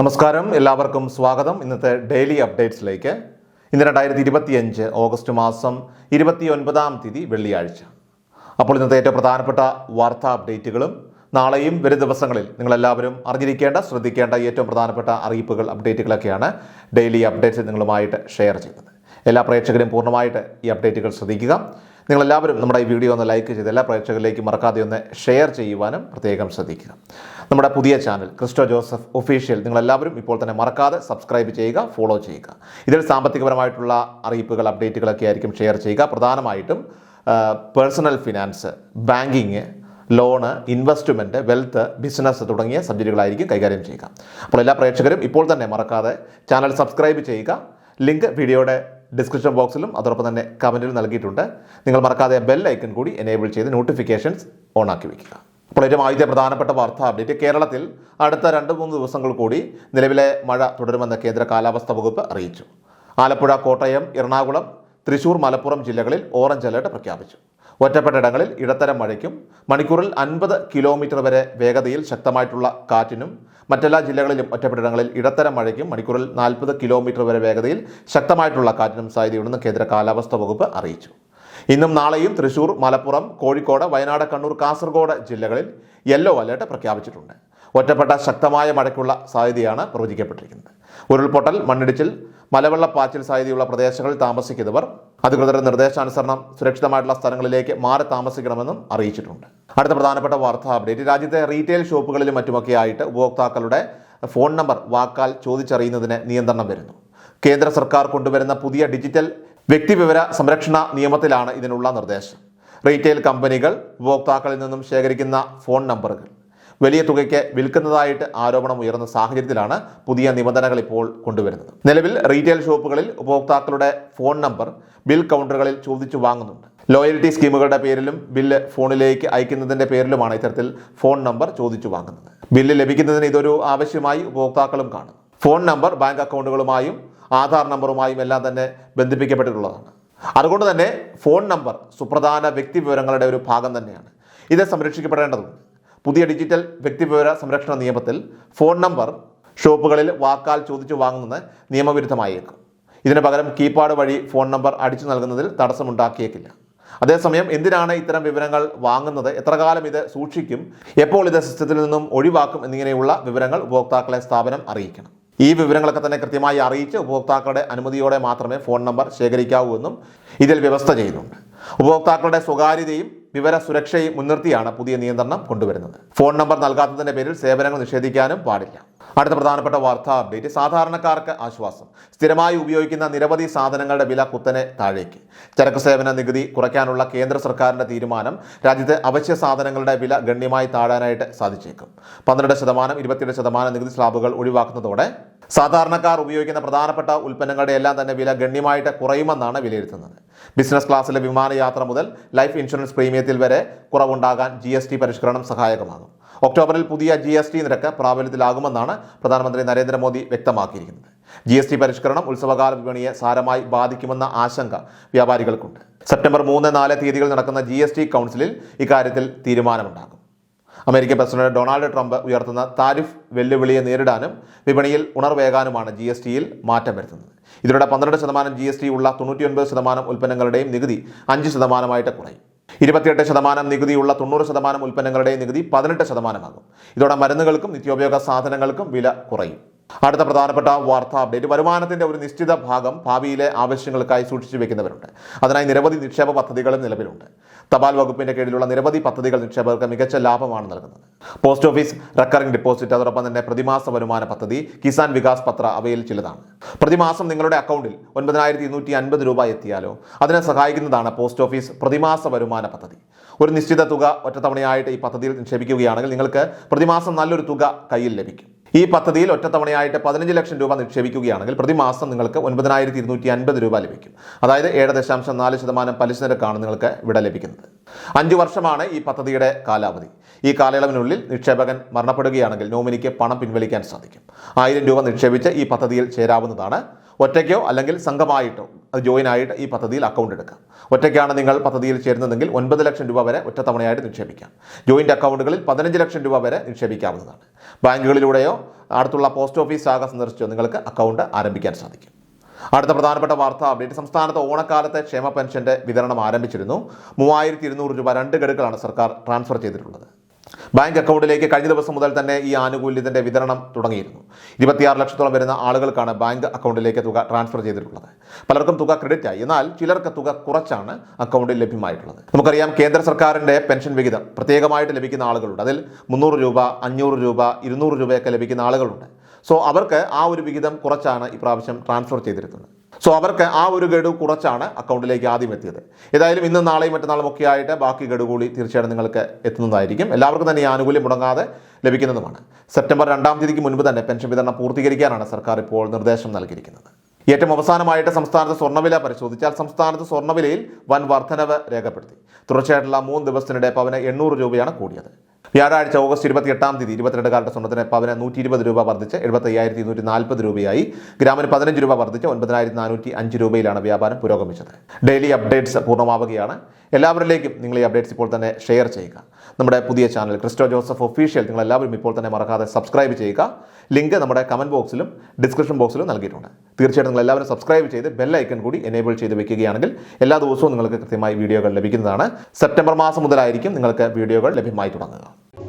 നമസ്കാരം. എല്ലാവർക്കും സ്വാഗതം. ഇന്നത്തെ ഡെയിലി അപ്ഡേറ്റ്സിലേക്ക്. ഇന്ന് രണ്ടായിരത്തി ഇരുപത്തിയഞ്ച് ഓഗസ്റ്റ് മാസം ഇരുപത്തി ഒൻപതാം തീയതി വെള്ളിയാഴ്ച. അപ്പോൾ ഇന്നത്തെ ഏറ്റവും പ്രധാനപ്പെട്ട വാർത്താ അപ്ഡേറ്റുകളും നാളെയും വരും ദിവസങ്ങളിൽ നിങ്ങളെല്ലാവരും അറിഞ്ഞിരിക്കേണ്ട ശ്രദ്ധിക്കേണ്ട ഏറ്റവും പ്രധാനപ്പെട്ട അറിയിപ്പുകൾ അപ്ഡേറ്റുകളൊക്കെയാണ് ഡെയിലി അപ്ഡേറ്റ്സ് നിങ്ങളുമായിട്ട് ഷെയർ ചെയ്യുന്നത്. എല്ലാ പ്രേക്ഷകരും പൂർണമായിട്ട് ഈ അപ്ഡേറ്റുകൾ ശ്രദ്ധിക്കുക. നിങ്ങളെല്ലാവരും നമ്മുടെ ഈ വീഡിയോ ഒന്ന് ലൈക്ക് ചെയ്ത് എല്ലാ പ്രേക്ഷകരിലേക്കും മറക്കാതെ ഒന്ന് ഷെയർ ചെയ്യുവാനും പ്രത്യേകം ശ്രദ്ധിക്കുക. നമ്മുടെ പുതിയ ചാനൽ ക്രിസ്റ്റോ ജോസഫ് ഒഫീഷ്യൽ നിങ്ങളെല്ലാവരും ഇപ്പോൾ തന്നെ മറക്കാതെ സബ്സ്ക്രൈബ് ചെയ്യുക ഫോളോ ചെയ്യുക. ഇതിൽ സാമ്പത്തികപരമായിട്ടുള്ള അറിയിപ്പുകൾ അപ്ഡേറ്റുകളൊക്കെ ആയിരിക്കും ഷെയർ ചെയ്യുക. പ്രധാനമായിട്ടും personal finance banking loan investment wealth business തുടങ്ങിയ സബ്ജക്റ്റുകളായിരിക്കും കൈകാര്യം ചെയ്യുക. അപ്പോൾ എല്ലാ പ്രേക്ഷകരും ഇപ്പോൾ തന്നെ മറക്കാതെ ചാനൽ സബ്സ്ക്രൈബ് ചെയ്യുക. ലിങ്ക് വീഡിയോയുടെ ഡിസ്ക്രിപ്ഷൻ ബോക്സിലും അതോടൊപ്പം തന്നെ കമന്റിലും നൽകിയിട്ടുണ്ട്. നിങ്ങൾ മറക്കാതെ ബെൽ ഐക്കൺ കൂടി എനേബിൾ ചെയ്ത് നോട്ടിഫിക്കേഷൻസ് ഓൺ ആക്കി വയ്ക്കുക അപ്പോൾ ഏറ്റവും ആദ്യത്തെ പ്രധാനപ്പെട്ട വാർത്താ അപ്ഡേറ്റ് കേരളത്തിൽ അടുത്ത രണ്ട് മൂന്ന് ദിവസങ്ങൾ കൂടി നിലവിലെ മഴ തുടരുമെന്ന് കേന്ദ്ര കാലാവസ്ഥാ വകുപ്പ് അറിയിച്ചു. ആലപ്പുഴ കോട്ടയം എറണാകുളം തൃശൂർ മലപ്പുറം ജില്ലകളിൽ ഓറഞ്ച് അലേർട്ട് പ്രഖ്യാപിച്ചു. ഒറ്റപ്പെട്ട ഇടങ്ങളിൽ ഇടത്തരം മഴയ്ക്കും മണിക്കൂറിൽ അൻപത് കിലോമീറ്റർ വരെ വേഗതയിൽ ശക്തമായിട്ടുള്ള കാറ്റിനും മറ്റെല്ലാ ജില്ലകളിലും ഒറ്റപ്പെട്ടിടങ്ങളിൽ ഇടത്തരം മഴയ്ക്കും മണിക്കൂറിൽ നാൽപ്പത് കിലോമീറ്റർ വരെ വേഗതയിൽ ശക്തമായിട്ടുള്ള കാറ്റിനും സാധ്യതയുണ്ടെന്ന് കേന്ദ്ര കാലാവസ്ഥാ വകുപ്പ് അറിയിച്ചു. ഇന്നും നാളെയും തൃശൂർ മലപ്പുറം കോഴിക്കോട് വയനാട് കണ്ണൂർ കാസർഗോഡ് ജില്ലകളിൽ യെല്ലോ അലേർട്ട് പ്രഖ്യാപിച്ചിട്ടുണ്ട്. ഒറ്റപ്പെട്ട ശക്തമായ മഴയ്ക്കുള്ള സാധ്യതയാണ് പ്രവചിക്കപ്പെട്ടിരിക്കുന്നത്. ഉരുൾപൊട്ടൽ മണ്ണിടിച്ചിൽ മലവെള്ളപ്പാച്ചിൽ സാധ്യതയുള്ള പ്രദേശങ്ങളിൽ താമസിക്കുന്നവർ അധികൃതരുടെ നിർദ്ദേശാനുസരണം സുരക്ഷിതമായിട്ടുള്ള സ്ഥലങ്ങളിലേക്ക് മാറി താമസിക്കണമെന്നും അറിയിച്ചിട്ടുണ്ട്. അടുത്ത പ്രധാനപ്പെട്ട വാർത്താ അപ്ഡേറ്റ്. രാജ്യത്തെ റീറ്റെയിൽ ഷോപ്പുകളിലും മറ്റുമൊക്കെ ആയിട്ട് ഉപഭോക്താക്കളുടെ ഫോൺ നമ്പർ വാക്കാൽ ചോദിച്ചറിയുന്നതിന് നിയന്ത്രണം വരുന്നു. കേന്ദ്ര സർക്കാർ കൊണ്ടുവരുന്ന പുതിയ ഡിജിറ്റൽ വ്യക്തിവിവര സംരക്ഷണ നിയമത്തിലാണ് ഇതിനുള്ള നിർദ്ദേശം. റീറ്റെയിൽ കമ്പനികൾ ഉപഭോക്താക്കളിൽ നിന്നും ശേഖരിക്കുന്ന ഫോൺ നമ്പറുകൾ. വലിയ തുകയ്ക്ക് വിൽക്കുന്നതായിട്ട് ആരോപണം ഉയർന്ന സാഹചര്യത്തിലാണ് പുതിയ നിബന്ധനകൾ ഇപ്പോൾ കൊണ്ടുവരുന്നത്. നിലവിൽ റീറ്റെയിൽ ഷോപ്പുകളിൽ ഉപഭോക്താക്കളുടെ ഫോൺ നമ്പർ ബിൽ കൗണ്ടറുകളിൽ ചോദിച്ചു വാങ്ങുന്നുണ്ട്. ലോയൽറ്റി സ്കീമുകളുടെ പേരിലും ബില്ല് ഫോണിലേക്ക് അയക്കുന്നതിന്റെ പേരിലുമാണ് ഇത്തരത്തിൽ ഫോൺ നമ്പർ ചോദിച്ചു വാങ്ങുന്നത്. ബില്ല് ലഭിക്കുന്നതിന് ഇതൊരു ആവശ്യമായി ഉപഭോക്താക്കളും കാണും ഫോൺ നമ്പർ ബാങ്ക് അക്കൗണ്ടുകളുമായും ആധാർ നമ്പറുമായും എല്ലാം തന്നെ ബന്ധിപ്പിക്കപ്പെട്ടിട്ടുള്ളതാണ്. അതുകൊണ്ട് തന്നെ ഫോൺ നമ്പർ സുപ്രധാന വ്യക്തി വിവരങ്ങളുടെ ഒരു ഭാഗം തന്നെയാണ്. ഇത് സംരക്ഷിക്കപ്പെടേണ്ടതുണ്ട്. പുതിയ ഡിജിറ്റൽ വ്യക്തിവിവര സംരക്ഷണ നിയമത്തിൽ ഫോൺ നമ്പർ ഷോപ്പുകളിൽ വാക്കാൽ ചോദിച്ചു വാങ്ങുന്നത് നിയമവിരുദ്ധമായേക്കും. ഇതിന് പകരം കീപാഡ് വഴി ഫോൺ നമ്പർ അടിച്ചു നൽകുന്നതിൽ തടസ്സമുണ്ടാക്കിയേക്കില്ല. അതേസമയം എന്തിനാണ് ഇത്തരം വിവരങ്ങൾ വാങ്ങുന്നത്? എത്ര കാലം ഇത് സൂക്ഷിക്കും? എപ്പോൾ ഇത് സിസ്റ്റത്തിൽ നിന്നും ഒഴിവാക്കും? എന്നിങ്ങനെയുള്ള വിവരങ്ങൾ ഉപഭോക്താക്കളെ സ്ഥാപനം അറിയിക്കണം. ഈ വിവരങ്ങളൊക്കെ തന്നെ കൃത്യമായി അറിയിച്ച് ഉപഭോക്താക്കളുടെ അനുമതിയോടെ മാത്രമേ ഫോൺ നമ്പർ ശേഖരിക്കാവൂ എന്നും ഇതിൽ വ്യവസ്ഥ ചെയ്യുന്നുണ്ട്. ഉപഭോക്താക്കളുടെ സ്വകാര്യതയും വിവര സുരക്ഷയും മുൻനിർത്തിയാണ് പുതിയ നിയന്ത്രണം കൊണ്ടുവരുന്നത്. ഫോൺ നമ്പർ നൽകാത്തതിന്റെ പേരിൽ സേവനങ്ങൾ നിഷേധിക്കാനും പാടില്ല. അടുത്ത പ്രധാനപ്പെട്ട വാർത്താ അപ്ഡേറ്റ് സാധാരണക്കാർക്ക് ആശ്വാസം. സ്ഥിരമായി ഉപയോഗിക്കുന്ന നിരവധി സാധനങ്ങളുടെ വില കുത്തനെ താഴേക്ക്. ചരക്ക് സേവന നികുതി കുറയ്ക്കാനുള്ള കേന്ദ്ര സർക്കാരിന്റെ തീരുമാനം രാജ്യത്തെ അവശ്യ സാധനങ്ങളുടെ വില ഗണ്യമായി താഴാനായിട്ട് സാധിച്ചേക്കും. പന്ത്രണ്ട് ശതമാനം ഇരുപത്തിയേഴ് ശതമാനം നികുതി സ്ലാബുകൾ ഒഴിവാക്കുന്നതോടെ സാധാരണക്കാർ ഉപയോഗിക്കുന്ന പ്രധാനപ്പെട്ട ഉൽപ്പന്നങ്ങളുടെ എല്ലാം തന്നെ വില ഗണ്യമായിട്ട് കുറയുമെന്നാണ് വിലയിരുത്തുന്നത്. ബിസിനസ് ക്ലാസ്സിലെ വിമാനയാത്ര മുതൽ ലൈഫ് ഇൻഷുറൻസ് പ്രീമിയത്തിൽ വരെ കുറവുണ്ടാകാൻ ജി പരിഷ്കരണം സഹായകമാകും. ഒക്ടോബറിൽ പുതിയ ജി എസ് ടി നിരക്ക് പ്രാബല്യത്തിലാകുമെന്നാണ് പ്രധാനമന്ത്രി നരേന്ദ്രമോദി വ്യക്തമാക്കിയിരിക്കുന്നത്. ജി എസ് ടി പരിഷ്കരണം ഉത്സവകാല വിപണിയെ സാരമായി ബാധിക്കുമെന്ന ആശങ്ക വ്യാപാരികൾക്കുണ്ട്. സെപ്റ്റംബർ മൂന്ന് നാല് തീയതികളിൽ നടക്കുന്ന ജി എസ് ടി കൗൺസിലിൽ ഇക്കാര്യത്തിൽ തീരുമാനമുണ്ടാകും. അമേരിക്കൻ പ്രസിഡന്റ് ഡൊണാൾഡ് ട്രംപ് ഉയർത്തുന്ന താരിഫ് വെല്ലുവിളിയെ നേരിടാനും വിപണിയിൽ ഉണർവേകാനുമാണ് ജി എസ് ടിയിൽ മാറ്റം വരുത്തുന്നത്. ഇതിലൂടെ പന്ത്രണ്ട് ശതമാനം ജി എസ് ടി ഉള്ള തൊണ്ണൂറ്റിയൊൻപത് ശതമാനം ഉൽപ്പന്നങ്ങളുടെയും നികുതി അഞ്ച് ശതമാനമായിട്ട് കുറയും. ഇരുപത്തിയെട്ട് ശതമാനം നികുതിയുള്ള തൊണ്ണൂറ് ശതമാനം ഉൽപ്പന്നങ്ങളുടെ നികുതി പതിനെട്ട് ശതമാനമാകും. ഇതോടെ മരുന്നുകൾക്കും നിത്യോപയോഗ സാധനങ്ങൾക്കും വില കുറയും. അടുത്ത പ്രധാനപ്പെട്ട വാർത്താ അപ്ഡേറ്റ് വരുമാനത്തിന്റെ ഒരു നിശ്ചിത ഭാഗം ഭാവിയിലെ ആവശ്യങ്ങൾക്കായി സൂക്ഷിച്ചു വെക്കുന്നവരുണ്ട്. അതിനായി നിരവധി നിക്ഷേപ പദ്ധതികളും നിലവിലുണ്ട്. തപാൽ വകുപ്പിന്റെ കീഴിലുള്ള നിരവധി പദ്ധതികൾ നിക്ഷേപകർക്ക് മികച്ച ലാഭമാണ് നൽകുന്നത്. പോസ്റ്റ് ഓഫീസ് റെക്കറിംഗ് ഡിപ്പോസിറ്റ് അതോടൊപ്പം തന്നെ പ്രതിമാസ വരുമാന പദ്ധതി കിസാൻ വികാസ് പത്ര അവയിൽ ചിലതാണ്. പ്രതിമാസം നിങ്ങളുടെ അക്കൗണ്ടിൽ ഒൻപതിനായിരത്തി ഇരുന്നൂറ്റി അൻപത് രൂപ എത്തിയാലോ അതിനെ സഹായിക്കുന്നതാണ് പോസ്റ്റ് ഓഫീസ് പ്രതിമാസ വരുമാന പദ്ധതി. ഒരു നിശ്ചിത തുക ഒറ്റത്തവണയായിട്ട് ഈ പദ്ധതിയിൽ നിക്ഷേപിക്കുകയാണെങ്കിൽ നിങ്ങൾക്ക് പ്രതിമാസം നല്ലൊരു തുക കയ്യിൽ ലഭിക്കും. ഈ പദ്ധതിയിൽ ഒറ്റത്തവണയായിട്ട് പതിനഞ്ച് ലക്ഷം രൂപ നിക്ഷേപിക്കുകയാണെങ്കിൽ പ്രതിമാസം നിങ്ങൾക്ക് ഒൻപതിനായിരത്തി ഇരുന്നൂറ്റി അൻപത് രൂപ ലഭിക്കും. അതായത് ഏഴ് ദശാംശം നാല് ശതമാനം പലിശ നിരക്കാണ് നിങ്ങൾക്ക് ഇവിടെ ലഭിക്കുന്നത്. അഞ്ച് വർഷമാണ് ഈ പദ്ധതിയുടെ കാലാവധി. ഈ കാലയളവിനുള്ളിൽ നിക്ഷേപകൻ മരണപ്പെടുകയാണെങ്കിൽ നോമിനിക്ക് പണം പിൻവലിക്കാൻ സാധിക്കും. ആയിരം രൂപ നിക്ഷേപിച്ച് ഈ പദ്ധതിയിൽ ചേരാവുന്നതാണ് ഒറ്റയ്ക്കോ അല്ലെങ്കിൽ സംഘമായിട്ടോ അത് ജോയിൻ ആയിട്ട് ഈ പദ്ധതിയിൽ അക്കൗണ്ട് എടുക്കാം. ഒറ്റയ്ക്കാണ് നിങ്ങൾ പദ്ധതിയിൽ ചേരുന്നതെങ്കിൽ ഒൻപത് ലക്ഷം രൂപ വരെ ഒറ്റത്തവണയായിട്ട് നിക്ഷേപിക്കാം. ജോയിന്റ് അക്കൗണ്ടുകളിൽ പതിനഞ്ച് ലക്ഷം രൂപ വരെ നിക്ഷേപിക്കാവുന്നതാണ്. ബാങ്കുകളിലൂടെയോ അടുത്തുള്ള പോസ്റ്റ് ഓഫീസ് ശാഖ സന്ദർശിച്ചോ നിങ്ങൾക്ക് അക്കൗണ്ട് ആരംഭിക്കാൻ സാധിക്കും. അടുത്ത പ്രധാനപ്പെട്ട വാർത്ത അപ്ഡേറ്റ് സംസ്ഥാനത്ത് ഓണക്കാലത്തെ ക്ഷേമ പെൻഷന്റെ വിതരണം ആരംഭിച്ചിരുന്നു. മൂവായിരത്തി ഇരുന്നൂറ് രൂപ രണ്ട് ഗഡുക്കളാണ് സർക്കാർ ട്രാൻസ്ഫർ ചെയ്തിട്ടുള്ളത്. ബാങ്ക് അക്കൗണ്ടിലേക്ക് കഴിഞ്ഞ ദിവസം മുതൽ തന്നെ ഈ ആനുകൂല്യത്തിന്റെ വിതരണം തുടങ്ങിയിരുന്നു. ഇരുപത്തിയാറ് ലക്ഷത്തോളം വരുന്ന ആളുകൾക്കാണ് ബാങ്ക് അക്കൗണ്ടിലേക്ക് തുക ട്രാൻസ്ഫർ ചെയ്തിട്ടുള്ളത്. പലർക്കും തുക ക്രെഡിറ്റ് ആയി. എന്നാൽ ചിലർക്ക് തുക കുറച്ചാണ് അക്കൗണ്ടിൽ ലഭ്യമായിട്ടുള്ളത്. നമുക്കറിയാം കേന്ദ്ര സർക്കാരിന്റെ പെൻഷൻ വിഹിതം പ്രത്യേകമായിട്ട് ലഭിക്കുന്ന ആളുകളുണ്ട്. അതിൽ മുന്നൂറ് രൂപ അഞ്ഞൂറ് രൂപ ഇരുന്നൂറ് രൂപയൊക്കെ ലഭിക്കുന്ന ആളുകളുണ്ട്. സോ അവർക്ക് ആ ഒരു വിഹിതം കുറച്ചാണ് ഇപ്രാവശ്യം ട്രാൻസ്ഫർ ചെയ്തിരിക്കുന്നത്. സോ അവർക്ക് ആ ഒരു ഗഡു കുറച്ചാണ് അക്കൗണ്ടിലേക്ക് ആദ്യം എത്തിയത്. ഏതായാലും ഇന്നും നാളെയും മറ്റന്നാളും ഒക്കെ ആയിട്ട് ബാക്കി ഗഡു കൂടി തീർച്ചയായിട്ടും നിങ്ങൾക്ക് എത്തുന്നതായിരിക്കും. എല്ലാവർക്കും തന്നെ ഈ ആനുകൂല്യം മുടങ്ങാതെ ലഭിക്കുന്നതുമാണ്. സെപ്റ്റംബർ രണ്ടാം തീയതിക്ക് മുൻപ് തന്നെ പെൻഷൻ വിതരണം പൂർത്തീകരിക്കാനാണ് സർക്കാർ ഇപ്പോൾ നിർദ്ദേശം നൽകിയിരിക്കുന്നത്. ഏറ്റവും അവസാനമായിട്ട് സംസ്ഥാനത്ത് സ്വർണവില പരിശോധിച്ചാൽ സംസ്ഥാനത്ത് സ്വർണവിലയിൽ വൻ വർധനവ് രേഖപ്പെടുത്തി. തുടർച്ചയായിട്ടുള്ള മൂന്ന് ദിവസത്തിനിടെ പവന് എണ്ണൂറ് രൂപയാണ് കൂടിയത്. വ്യാഴാഴ്ച ഓഗസ്റ്റ് ഇരുപത്തി എട്ടാം തീയതി ഇരുപത്തിരണ്ട് കാലത്തെ സ്വർണത്തിന് പവന് നൂറ്റി ഇരുപത് രൂപ വർദ്ധിച്ച് എഴുപത്തി അയ്യായിരത്തി ഇരുന്നൂറ്റി നാൽപ്പത് രൂപയായി. ഗ്രാമിന് പതിനഞ്ച് രൂപ വർദ്ധിച്ച് ഒൻപതിനായിരത്തി നാനൂറ്റി അഞ്ച് രൂപയിലാണ് വ്യാപാരം പുരോഗമിച്ചത്. ഡെയിലി അപ്ഡേറ്റ്സ് പൂർണമാവുകയാണ്. എല്ലാവരിലേക്കും നിങ്ങൾ ഈ അപ്ഡേറ്റ്സ് ഇപ്പോൾ തന്നെ ഷെയർ ചെയ്യുക. നമ്മുടെ പുതിയ ചാനൽ ക്രിസ്റ്റോ ജോസഫ് ഒഫീഷ്യൽ നിങ്ങൾ എല്ലാവരും ഇപ്പോൾ തന്നെ മറക്കാതെ സബ്സ്ക്രൈബ് ചെയ്യുക. ലിങ്ക് നമ്മുടെ കമന്റ് ബോക്സിലും ഡിസ്ക്രിപ്ഷൻ ബോക്സിലും നൽകിയിട്ടുണ്ട്. തീർച്ചയായിട്ടും നിങ്ങൾ എല്ലാവരും സബ്സ്ക്രൈബ് ചെയ്ത് ബെൽ ഐക്കൺ കൂടി എനേബിൾ ചെയ്ത് വെക്കുകയാണെങ്കിൽ എല്ലാ ദിവസവും നിങ്ങൾക്ക് കൃത്യമായി വീഡിയോകൾ ലഭിക്കുന്നതാണ്. സെപ്റ്റംബർ മാസം മുതലായിരിക്കും നിങ്ങൾക്ക് വീഡിയോകൾ ലഭ്യമായി തുടങ്ങുക.